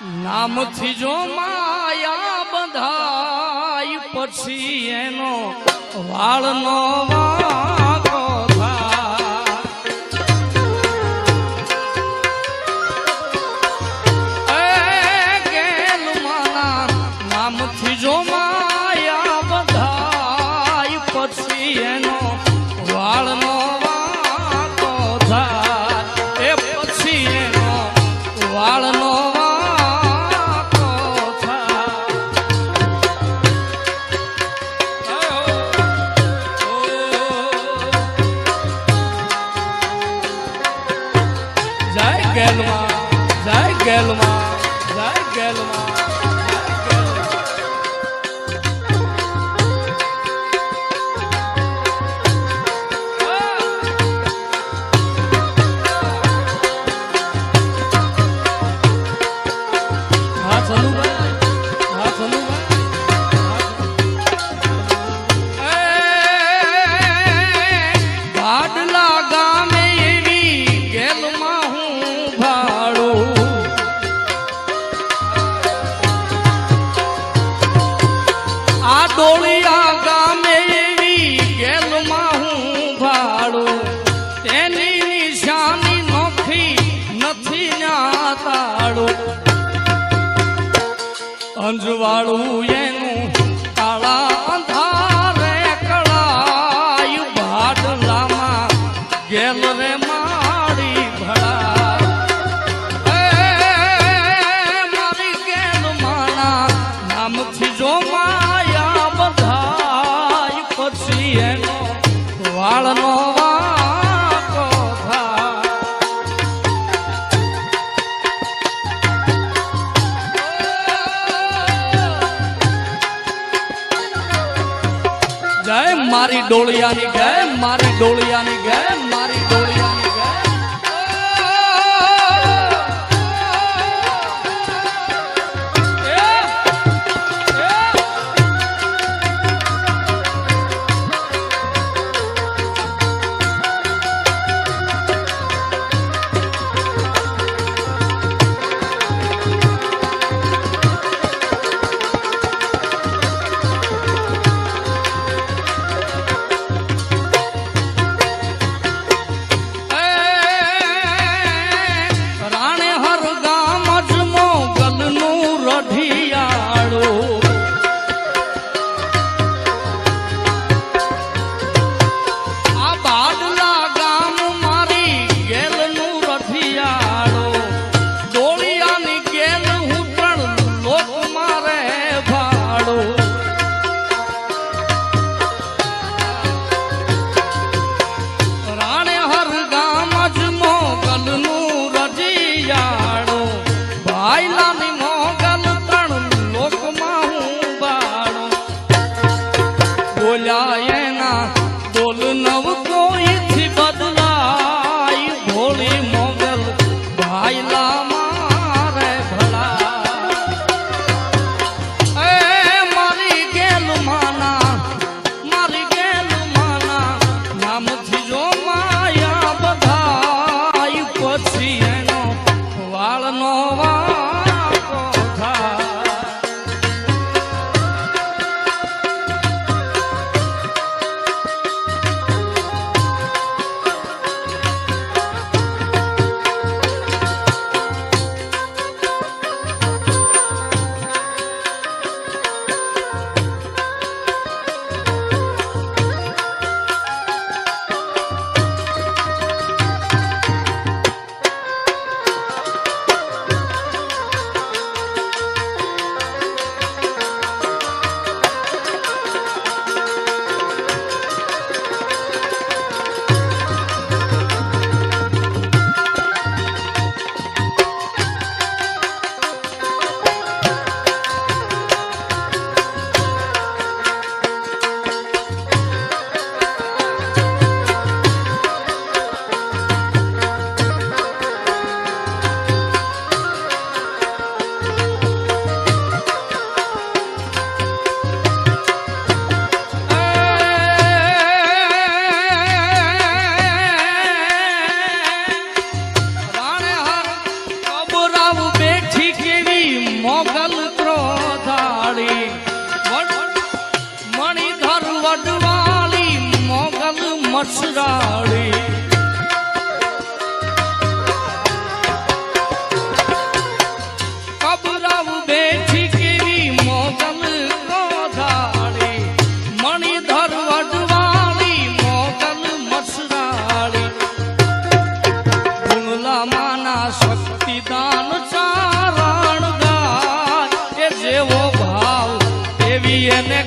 નામથી જો માયા બધાય પછી એનો વાળનો વાળ વાળું એ મારી ડોળિયાની ગાય મારી ડોળિયાની Yeah. મસરાળી. કબરાવ બેઠી કેવી મોગલ કોધાળી મણિધર વડવાળી મોગલ મસરાળી. ગુણલા માના શક્તિદાન ગાય. જેવો ભાવ એવી એને